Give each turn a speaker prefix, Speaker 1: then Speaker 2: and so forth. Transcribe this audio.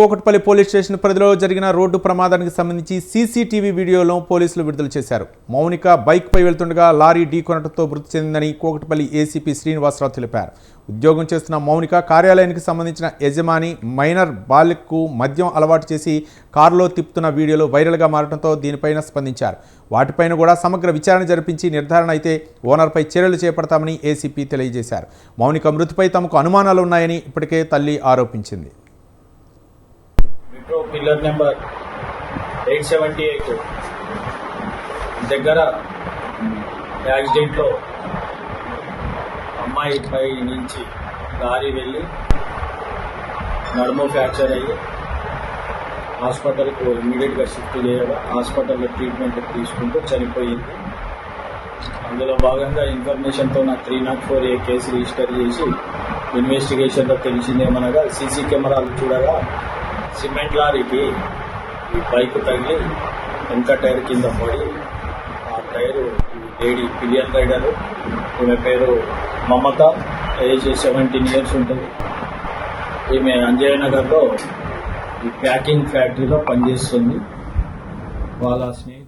Speaker 1: Kukatpally police station పరిధిలో జరిగిన road ప్రమాదానికి సంబంధించి సీసీటీవీ వీడియోలో పోలీసులు విడుదల చేశారు. మౌనిక బైక్పై వెళ్తుండగా లారీ ఢీకొనడంతో మృతి చెందిందని కోకట్పల్లి ఏసీపీ శ్రీనివాసరావు తెలిపారు. ఉద్యోగం చేస్తున్న మౌనిక కార్యాలయానికి సంబంధించిన యజమాని మైనర్ బాలికకు మద్యం అలవాటు చేసి కారులో తిప్పుతున్న వీడియోలు వైరల్గా మారడంతో దీనిపైన స్పందించారు. వాటిపైన కూడా సమగ్ర విచారణ జరిపించి నిర్ధారణ అయితే ఓనర్పై చర్యలు చేపడతామని ఏసీపీ తెలియజేశారు. మౌనిక మృతిపై తమకు అనుమానాలు ఉన్నాయని ఇప్పటికే తల్లి ఆరోపించింది.
Speaker 2: Metro pillar number eight seventy eight దగ్గర యాక్సిడెంట్లో అమ్మాయి పై నుంచి దారి వెళ్ళి నడుము ఫ్రాక్చర్ అయ్యి హాస్పిటల్కు ఇమీడియట్గా షిఫ్ట్ చేయగా హాస్పిటల్లో ట్రీట్మెంట్ తీసుకుంటూ చనిపోయింది. అందులో భాగంగా ఇన్ఫర్మేషన్తో నా three not four A case register చేసి ఇన్వెస్టిగేషన్లో తెలిసిందేమనగా సీసీ కెమెరాలు చూడగా సిమెంట్ లారీకి ఈ బైక్ తగిలి వెనక టైర్ కింద పడి ఆ టైరు లేడీ పిలియన్ రైడర్ ఈమె పేరు మమత ఏజ్ సెవెంటీన్ ఇయర్స్ ఉంటుంది. ఈమె అంజయ్ నగర్లో ఈ ప్యాకింగ్ ఫ్యాక్టరీలో పనిచేస్తుంది. వాళ్ళ స్నేహితులు